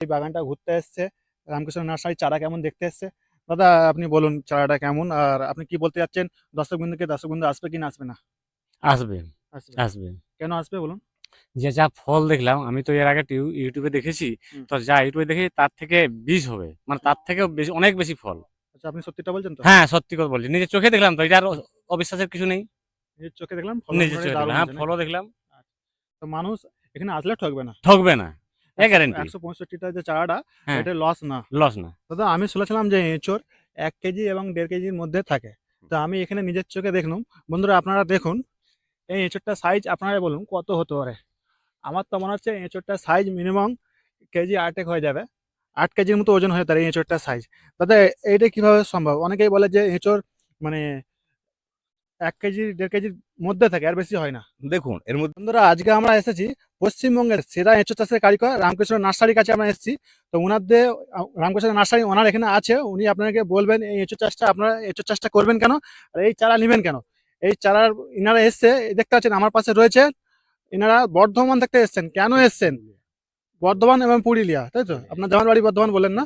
এই বাগানটা ঘুরতে এসছে। রামকৃষ্ণ নার্সারি চারা কেমন দেখতে এসছে? দাদা আপনি বলুন চারাটা কেমন? আর আপনি কি বলতে যাচ্ছেন দর্শক বিন্দুকে দর্শক বিন্দু আসবে কি না আসবে না? আসবে। আসবে। কেন আসবে বলুন? যে যা ফল দেখলাম আমি তো এর আগে ইউটিউবে দেখেছি। তো যা ইউটিউবে দেখেছি তার থেকে বীজ হবে। মানে তার থেকে বেশি অনেক বেশি ফল। আচ্ছা আপনি সত্যিটা বলছেন তো? হ্যাঁ সত্যি কথা বলছি। নিজের চোখে দেখলাম তো এটা আর অবিশ্বাসের কিছু নেই। নিজের চোখে দেখলাম ফল নিজের চোখে হ্যাঁ ফলও দেখলাম। তো মানুষ এখানে আসলে ঠকবে না? ঠকবে না। গ্যারেন্টি একশো পঁয়ষট্টিটা যে চারাটা হ্যাঁ। এটা লস না। লস না। দাদা আমি শুনেছিলাম যে এঁচোর এক কেজি এবং দেড় কেজির মধ্যে থাকে। তো আমি এখানে নিজের চোখে দেখলাম। বন্ধুরা আপনারা দেখুন এই এঁচোরটা সাইজ আপনারা বলুন কত হতে পারে? আমার তো মনে হচ্ছে এঁচোরটার সাইজ মিনিমাম কেজি আটেক হয়ে যাবে। আট কেজির মতো ওজন হয়ে তার এঁচোরটা সাইজ দাদা এইটা কীভাবে সম্ভব? অনেকেই বলে যে এঁচোর মানে এক কেজি দেড় কেজির মধ্যে থাকে আর বেশি হয় না। দেখুন এর মধ্যে বন্ধুরা আজকে আমরা এসেছি পশ্চিমবঙ্গের সেরা এঁচো চাষের কারিগর রামকৃষ্ণ নার্সারির কাছে আমরা এসেছি। তো ওনাদের রামকৃষ্ণ নার্সারি ওনার এখানে আছে উনি আপনাকে বলবেন এই এঁচো চাষটা আপনারা এঁচো চাষটা করবেন কেন? আর এই চারা নেবেন কেন? এই চারার ইনারা এসছে এই দেখতে পাচ্ছেন আমার পাশে রয়েছে। ইনারা বর্ধমান থেকে এসছেন কেন এসছেন? বর্ধমান এবং পুরুলিয়া তাই তো? আপনার জামার বাড়ি বর্ধমান বলেন না?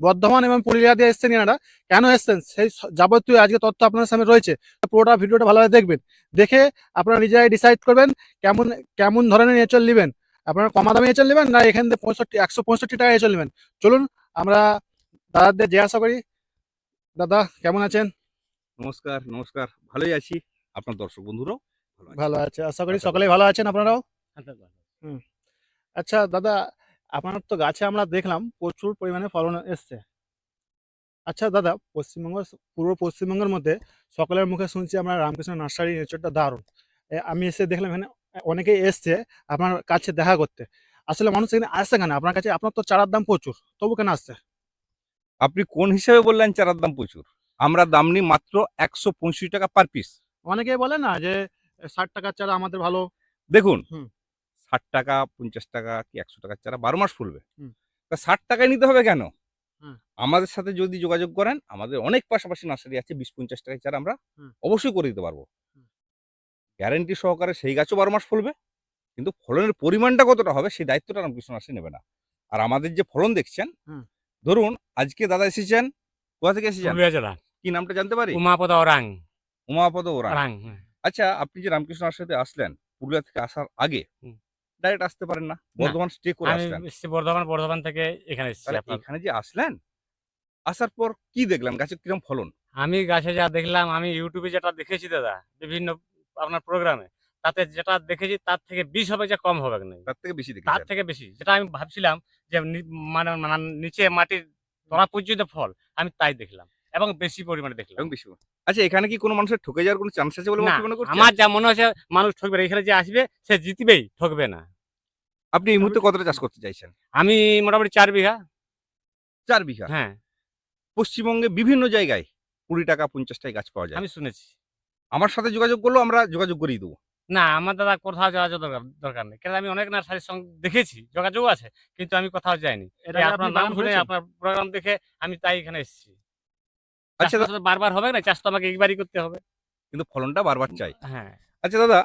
বর্ধমান এবং পুরুলিয়া দিয়ে এসছেন এনারা। কেন এসছেন? সেই যাবতীয় আজকে তথ্য আপনার সামনে রয়েছে। পুরোটা ভিডিওটা ভালোভাবে দেখবেন। দেখে আপনারা নিজেরাই ডিসাইড করবেন কেমন কেমন ধরনের এঁচল নেবেন। আপনারা কমা দামে এঁচল নেবেন না এখান থেকে পঁয়ষট্টি একশো পঁয়ষট্টি টাকা এঁচল নেবেন? চলুন আমরা দাদাদের জিজ্ঞাসা করি। দাদা কেমন আছেন? নমস্কার নমস্কার। ভালোই আছি। আপনার দর্শক বন্ধুরাও ভালো আছে। আশা করি আচ্ছা, সকলেই ভালো আছেন আপনারাও? আচ্ছা দাদা আপনার তো গাছে আমরা দেখলাম প্রচুর পরিমাণে ফলন এসছে। আচ্ছা দাদা পশ্চিমবঙ্গ পূর্ব পশ্চিমবঙ্গের মধ্যে সকলের মুখে শুনছি আমরা রামকৃষ্ণ নার্সারি এঁচড়টা দারুণ। আমি এসে দেখলাম এখানে অনেকেই এসছে আপনার কাছে দেখা করতে। আসলে মানুষ এখানে আসছে কেন? আপনার কাছে আপনার তো চারার দাম প্রচুর তবু কেন আসছে? আপনি কোন হিসাবে বললেন চারার দাম প্রচুর? আমরা দাম নিই মাত্র একশো পঁয়ষট্টি টাকা পার পিস অনেকেই বলে না যে ষাট টাকার চারা আমাদের ভালো। দেখুন। ষাট টাকা পঞ্চাশ টাকা কি একশো টাকার চারা বারো মাস ফুলবে। তা ষাট টাকায় নিতে হবে কেন? আমাদের সাথে যদি যোগাযোগ করেন আমাদের অনেক পাশাপাশি নার্সারি আছে বিশ পঞ্চাশ টাকায় চারা আমরা অবশ্যই করে দিতে পারব। গ্যারেন্টি সহকারে সেই গাছও বারো মাস ফুলবে কিন্তু ফলনের পরিমাণটা কতটা হবে সেই দায়িত্বটা রামকৃষ্ণ নার্সারি নেবে না। আর আমাদের যে ফলন দেখছেন ধরুন আজকে দাদা এসেছেন কোথা থেকে এসেছেন? কি নামটা জানতে পারি? উমাপদ ওরাং। উমাপদ ওরাং। হ্যাঁ। আচ্ছা আপনি যে রামকৃষ্ণ নার্সারিতে আসলেন পুরুলিয়া থেকে আসার আগে। ডাইরেক্ট আসতে পারেন না। বর্ধমান স্টে করে আমি আসলেন। বর্ধমান বর্ধমান থেকে এখানে এখানে যে আসলেন আসার পর কি দেখলাম গাছের কিরম ফলন? আমি গাছে যা দেখলাম আমি ইউটিউবে যেটা দেখেছি দাদা বিভিন্ন আপনার প্রোগ্রামে তাতে যেটা দেখেছি তার থেকে বিষ হবে যে কম হবে না তার থেকে বেশি তার থেকে বেশি। যেটা আমি ভাবছিলাম যে মানে মানে নিচে মাটির তলা পর্যন্ত ফল আমি তাই দেখলাম। এবং বেশি পরিমাণে দেখলাম। এবং বেশি আচ্ছা এখানে কি কোনো মানুষের ঠকে যাওয়ার কোনো চান্স আছে বলে মনে করছেন? আমার যা মনে হচ্ছে মানুষ ঠকবে না। এখানে যে আসবে সে জিতবেই ঠকবে না। আপনি এই মুহূর্তে কতটা চাষ করতে চাইছেন? আমি মোটামুটি চার বিঘা। চার বিঘা? হ্যাঁ। পশ্চিমবঙ্গে বিভিন্ন জায়গায় কুড়ি টাকা পঞ্চাশ টাকা গাছ পাওয়া যায়। আমি শুনেছি। আমার সাথে যোগাযোগ করলেও আমরা যোগাযোগ করিয়ে দেবো। না আমার দাদা কোথাও যাওয়ার দরকার দরকার নেই। কেন আমি অনেক নার্সারির সঙ্গে দেখেছি যোগাযোগ আছে কিন্তু আমি কোথাও যাইনি। এটা আপনার নাম শুনে আপনার প্রোগ্রাম দেখে আমি তাই এখানে এসেছি। আচ্ছা আচ্ছা দা- বারবার হবে না চাষ তো আমাকে একবারই করতে হবে। কিন্তু ফলনটা বারবার চাই। হ্যাঁ। আচ্ছা দাদা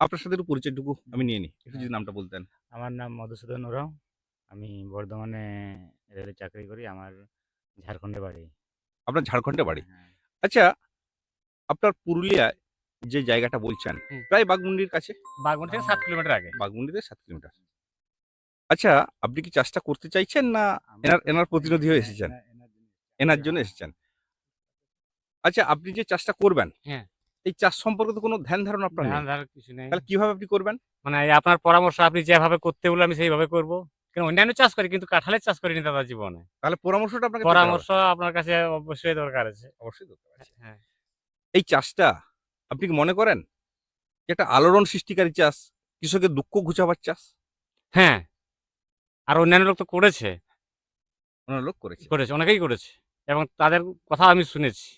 আপনার সাথে একটু পরিচয়টুকু আমি নিয়ে নিই। একটু যদি নামটা বলতেন। আমার নাম মধুসূদন ওরাও। আমি বর্ধমানে রেলে চাকরি করি আমার ঝাড়খণ্ডে বাড়ি। আপনার ঝাড়খণ্ডে বাড়ি? হ্যাঁ। আচ্ছা আপনার পুরুলিয়ায় যে জায়গাটা বলছেন প্রায় বাগমুন্ডির কাছে? বাগমন থেকে সাত কিলোমিটার আগে। বাগমুন্ডিতে সাত কিলোমিটার। আচ্ছা আপনি কি চাষটা করতে চাইছেন না এনার এনার প্রতিনিধি হয়ে হ্যাঁ, এসেছেন এনার- জন্য এসেছেন। আচ্ছা আপনি যে চাষটা করবেন হ্যাঁ। এই চাষ সম্পর্কে তো কোনো ধ্যান ধারণা আপনার নেই? ধান ধার কিছু নেই। তাহলে কীভাবে আপনি করবেন? মানে আপনার পরামর্শ আপনি যেভাবে করতে বলে আমি সেইভাবে করব। কেন অন্যান্য চাষ করি কিন্তু কাঁঠালের চাষ করিনি দাদা জীবনে। তাহলে পরামর্শটা আপনাকে পরামর্শ আপনার কাছে অবশ্যই দরকার আছে। অবশ্যই দরকার আছে। হ্যাঁ এই চাষটা আপনি কি মনে করেন একটা আলোড়ন সৃষ্টিকারী চাষ কৃষকের দুঃখ ঘুচাবার চাষ? হ্যাঁ। আর অন্যান্য লোক তো করেছে। অনেক লোক করেছে। করেছে অনেকেই করেছে। এবং তাদের কথা আমি শুনেছি।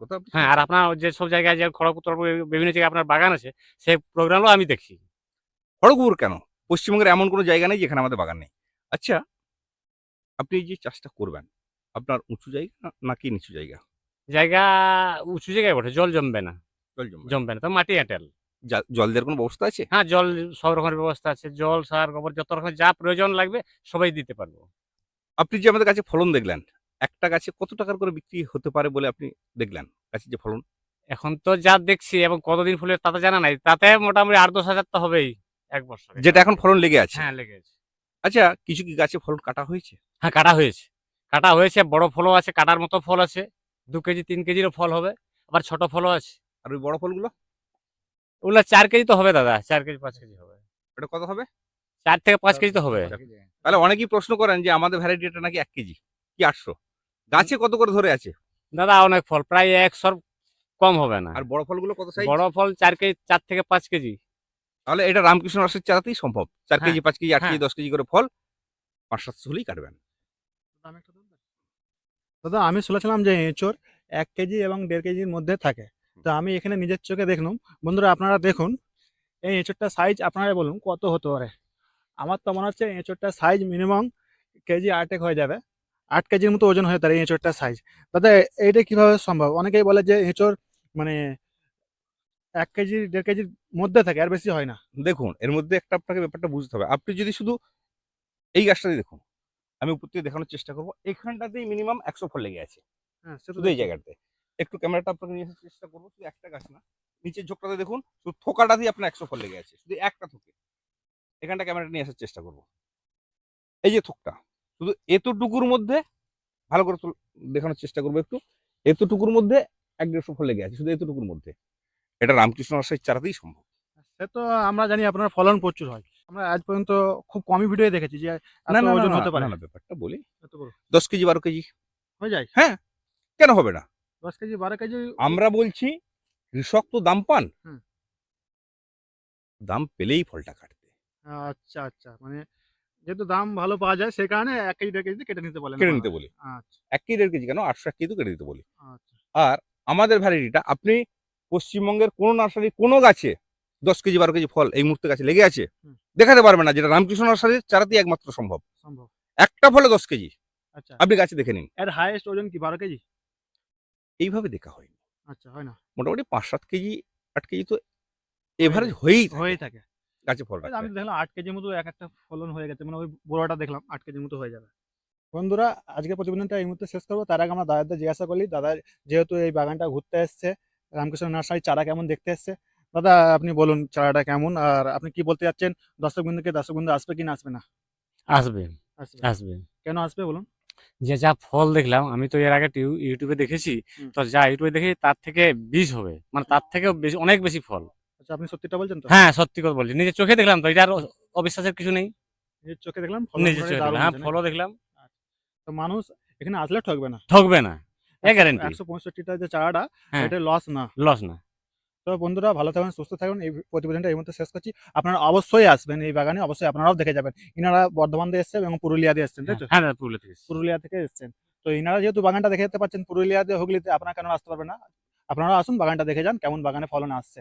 কথা হ্যাঁ আর আপনার যে সব জায়গায় যে খড়গপুর বিভিন্ন জায়গায় আপনার বাগান আছে সেই প্রোগ্রামও আমি দেখি। খড়গপুর কেন? পশ্চিমবঙ্গের এমন কোনো জায়গা নেই যেখানে আমাদের বাগান নেই। আচ্ছা আপনি যে চাষটা করবেন আপনার উঁচু জায়গা নাকি নিচু জায়গা? জায়গা উঁচু জায়গায় বটে জল জমবে না। জল জমবে না। তো মাটি এঁটেল জল দেওয়ার কোনো ব্যবস্থা আছে? হ্যাঁ জল সব রকমের ব্যবস্থা আছে জল সার গোবর যত রকমের যা প্রয়োজন লাগবে সবাই দিতে পারব। আপনি যে আমাদের কাছে ফলন দেখলেন একটা গাছে কত টাকার করে বিক্রি হতে পারে বলে আপনি দেখলেন? গাছের যে ফলন? এখন তো যা দেখছি এবং কতদিন ফুলে তাতে জানা নাই। তাতে মোটামুটি আট দশ হাজার তো হবেই এক বছরে। যেটা এখন ফলন লেগে আছে। হ্যাঁ লেগে আছে। আচ্ছা কিছু কি গাছে ফলন কাটা হয়েছে? হ্যাঁ কাটা হয়েছে। কাটা হয়েছে বড় ফলও আছে কাটার মতো ফল আছে। দু কেজি তিন কেজিরও ফল হবে আবার ছোট ফলও আছে। আর ওই বড় ফলগুলো? ওগুলো চার কেজি তো হবে দাদা চার কেজি পাঁচ কেজি হবে। এটা কত হবে? চার থেকে পাঁচ কেজি তো হবে। তাহলে অনেকেই প্রশ্ন করেন যে আমাদের ভ্যারাইটিটা নাকি এক কেজি? কি আটশো? গাছে কত করে ধরে আছে? দাদা অনেক ফল প্রায় এক একশোর কম হবে না। আর বড় ফলগুলো কত সাইজ বড় ফল চার কেজি চার থেকে পাঁচ কেজি। তাহলে এটা রামকৃষ্ণ রসের চারাতেই সম্ভব। চার হ্যাঁ, কেজি পাঁচ কেজি আট কেজি হ্যাঁ। দশ কেজি করে ফল পাঁচ সাতশো হলেই কাটবেন। দাদা আমি শুনেছিলাম যে এঁচোর এক কেজি এবং দেড় কেজির মধ্যে থাকে। তো আমি এখানে নিজের চোখে দেখলাম। বন্ধুরা আপনারা দেখুন এই এঁচোরটা সাইজ আপনারা বলুন কত হতে পারে? আমার তো মনে হচ্ছে এঁচোরটা সাইজ মিনিমাম কেজি আটেক হয়ে যাবে। আট কেজির মতো ওজন হয়ে তার এই এঁচোরটার সাইজ দাদা এইটা কীভাবে সম্ভব? অনেকেই বলে যে এঁচোর মানে এক কেজি দেড় কেজির মধ্যে থাকে আর বেশি হয় না। দেখুন এর মধ্যে একটা আপনাকে ব্যাপারটা বুঝতে হবে। আপনি যদি শুধু এই গাছটাতে দেখুন আমি উপর থেকে দেখানোর চেষ্টা করব এখানটাতেই মিনিমাম একশো ফল লেগে আছে। হ্যাঁ শুধু এই জায়গাতে একটু ক্যামেরাটা আপনাকে নিয়ে আসার চেষ্টা করব শুধু একটা গাছ না নিচের ঝোঁকটাতে দেখুন শুধু থোকাটাতেই আপনার একশো ফল লেগে আছে শুধু একটা থোকে। এখানটা ক্যামেরাটা নিয়ে আসার চেষ্টা করব। এই যে থোকটা শুধু এতটুকুর মধ্যে ভালো করে দেখানোর চেষ্টা করব একটু। এতটুকুর মধ্যে এক দেড়শো ফল লেগে আছে শুধু এতটুকুর মধ্যে। এটা রামকৃষ্ণ রসাই চারাতেই সম্ভব। সে তো আমরা জানি আপনার ফলন প্রচুর হয়। আমরা আজ পর্যন্ত খুব কমই ভিডিও দেখেছি যে না না ওজন হতে পারে। না, না, ব্যাপারটা বলি। দশ কেজি বারো কেজি। হয়ে যায়? হ্যাঁ কেন হবে না? দশ কেজি বারো কেজি আমরা বলছি কৃষক তো দাম পান। দাম পেলেই ফলটা কাটতে। আচ্ছা আচ্ছা মানে যেহেতু দাম ভালো পাওয়া যায় সে কারণে এক কেজি দেড় কেজি কেটে নিতে বলেন কেটে নিতে বলি। আচ্ছা। এক কেজি দেড় কেজি কেন? আটশো এক কেজি কেটে দিতে বলি। আচ্ছা। আর আমাদের ভ্যারাইটিটা আপনি পশ্চিমবঙ্গের কোনো নার্সারি কোনো গাছে দশ কেজি বারো কেজি ফল এই মুহূর্তে গাছে লেগে আছে দেখাতে পারবে না যেটা রামকৃষ্ণ নার্সারির চারাতেই একমাত্র সম্ভব। একটা ফলে দশ কেজি। আচ্ছা। আপনি গাছে দেখে নিন। এর হাইয়েস্ট ওজন কি বারো কেজি? এইভাবে দেখা হয়নি। আচ্ছা হয় না। মোটামুটি পাঁচ সাত কেজি আট কেজি তো এভারেজ হয়েই হয়েই থাকে। গাছে ফল আমি দেখলাম আট কেজির মতো এক একটা ফলন হয়ে গেছে মানে ওই বড়টা দেখলাম আট কেজির মতো হয়ে যাবে। বন্ধুরা আজকে প্রতিবেদনটা এই মুহূর্তে শেষ করব। তার আগে আমরা দাদাদের জিজ্ঞাসা করলি দাদা যেহেতু এই বাগানটা ঘুরতে এসছে রামকৃষ্ণ নার্সারি চারা কেমন দেখতে এসছে? দাদা আপনি বলুন চারাটা কেমন আর আপনি কি বলতে চাচ্ছেন? দর্শক বিন্দুকে দর্শক বিন্দু আসবে কি না আসবে না? আসবে। আসবে। আসবে। কেন আসবে বলুন? যে যা ফল দেখলাম আমি তো এর আগে ইউটিউবে দেখেছি তো যা ইউটিউবে দেখেছি তার থেকে বিষ হবে মানে তার থেকেও বেশি অনেক বেশি ফল। আপনি সত্যিটা বলছেন তো? হ্যাঁ সত্যি কথা বলছি। নিজের চোখে দেখলাম তো এটার অ- অবিশ্বাসের কিছু নেই। নিজের চোখে দেখলাম নিজের চোখে দেখলাম হ্যাঁ? ফলও দেখলাম। তো মানুষ এখানে আসলে ঠকবে না। ঠকবে না এ গ্যারেন্টি একশো পঁয়ষট্টিটা যে চারাটা হ্যাঁ। এটা লস না। লস না। তো বন্ধুরা ভালো থাকবেন সুস্থ থাকুন। এই প্রতিবেদনটা এই মুহূর্তে শেষ করছি। আপনারা অবশ্যই আসবেন এই বাগানে অবশ্যই আপনারাও দেখে যাবেন। ইনারা বর্ধমান দিয়ে এসছেন এবং পুরুলিয়া দিয়ে এসছেন তাই তো? হ্যাঁ পুরুলিয়া থেকে। পুরুলিয়া থেকে এসছেন। তো ইনারা যেহেতু বাগানটা দেখে যেতে পাচ্ছেন পুরুলিয়া দিয়ে হুগলিতে আপনারা কেন আসতে পারবেন না? আপনারা আসুন বাগানটা দেখে যান কেমন বাগানে ফলন আসছে।